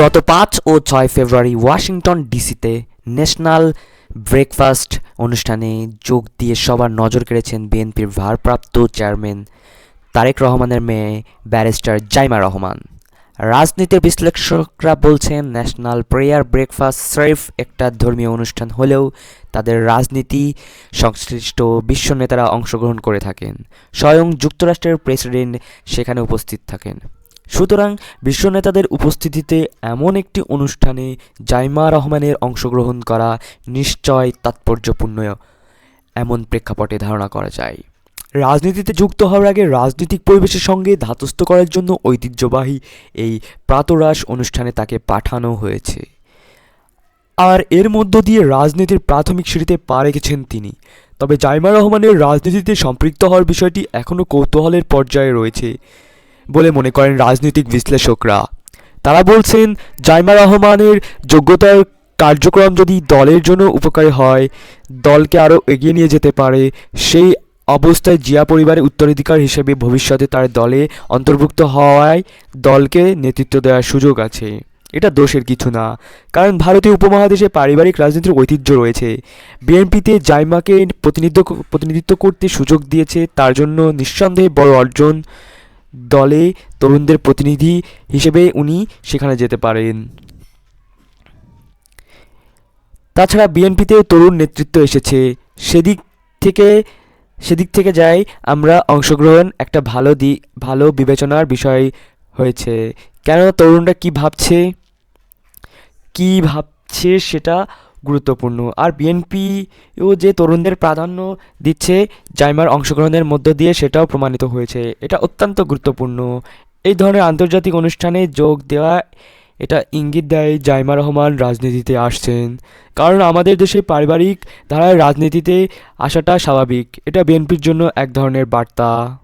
গত পাঁচ ও ছয় ফেব্রুয়ারি ওয়াশিংটন ডিসিতে ন্যাশনাল ব্রেকফাস্ট অনুষ্ঠানে যোগ দিয়ে সবার নজর কেড়েছেন বিএনপির ভারপ্রাপ্ত চেয়ারম্যান তারেক রহমানের মেয়ে ব্যারিস্টার জাইমা রহমান। রাজনীতির বিশ্লেষকরা বলছেন, ন্যাশনাল প্রেয়ার ব্রেকফাস্ট স্রেফ একটা ধর্মীয় অনুষ্ঠান হলেও তাদের রাজনীতি সংশ্লিষ্ট বিশ্ব নেতারা অংশগ্রহণ করে থাকেন। স্বয়ং যুক্তরাষ্ট্রের প্রেসিডেন্ট সেখানে উপস্থিত থাকেন। সুতরাং বিশ্ব নেতাদের উপস্থিতিতে এমন একটি অনুষ্ঠানে জাইমা রহমানের অংশগ্রহণ করা নিশ্চয় তাৎপর্যপূর্ণ। এমন প্রেক্ষাপটে ধারণা করা যায়। রাজনীতিতে যুক্ত হওয়ার আগে রাজনৈতিক পরিবেশের সঙ্গে ধাতস্থ করার জন্য ঐতিহ্যবাহী এই প্রাতরাস অনুষ্ঠানে তাকে পাঠানো হয়েছে। আর এর মধ্য দিয়ে রাজনীতির প্রাথমিক সিঁড়িতে পা রেখেছেন তিনি। তবে জাইমা রহমানের রাজনীতিতে সম্পৃক্ত হওয়ার বিষয়টি এখনও কৌতূহলের পর্যায়ে রয়েছে। বলে মনে করেন রাজনৈতিক বিশ্লেষকরা। তারা বলছেন, জাইমা রহমানের যোগ্যতার কার্যক্রম যদি দলের জন্য উপকারী হয়, দলকে আরও এগিয়ে নিয়ে যেতে পারে, সেই অবস্থায় জিয়া পরিবারের উত্তরাধিকার হিসেবে ভবিষ্যতে তার দলে অন্তর্ভুক্ত হওয়ায় দলকে নেতৃত্ব দেওয়ার সুযোগ আছে। এটা দোষের কিছু না, কারণ ভারতীয় উপমহাদেশে পারিবারিক রাজনীতির ঐতিহ্য রয়েছে। বিএনপিতে জাইমাকে প্রতিনিধিত্ব প্রতিনিধিত্ব করতে সুযোগ দিয়েছে, তার জন্য নিঃসন্দেহে বড় অর্জন দলে তরুণদের প্রতিনিধি হিসেবে উনি সেখানে যেতে পারেন। তাছাড়া বিএনপিতেও তরুণ নেতৃত্ব এসেছে। সেদিক থেকে সেদিক থেকে যাই আমরা অংশগ্রহণ একটা ভালো দি, ভালো বিবেচনার বিষয় হয়েছে। কেন তরুণরা কি ভাবছে? কি ভাবছে সেটা গুরুত্বপূর্ণ। আর বিএনপিও যে তরুণদের প্রাধান্য দিচ্ছে, জাইমার অংশগ্রহণের মধ্য দিয়ে সেটাও প্রমাণিত হয়েছে। এটা অত্যন্ত গুরুত্বপূর্ণ। এই ধরনের আন্তর্জাতিক অনুষ্ঠানে যোগ দেওয়া, এটা ইঙ্গিত দেয় জাইমা রহমান রাজনীতিতে আসছেন। কারণ আমাদের দেশে পারিবারিক ধারায় রাজনীতিতে আসাটা স্বাভাবিক। এটা বিএনপির জন্য এক ধরনের বার্তা।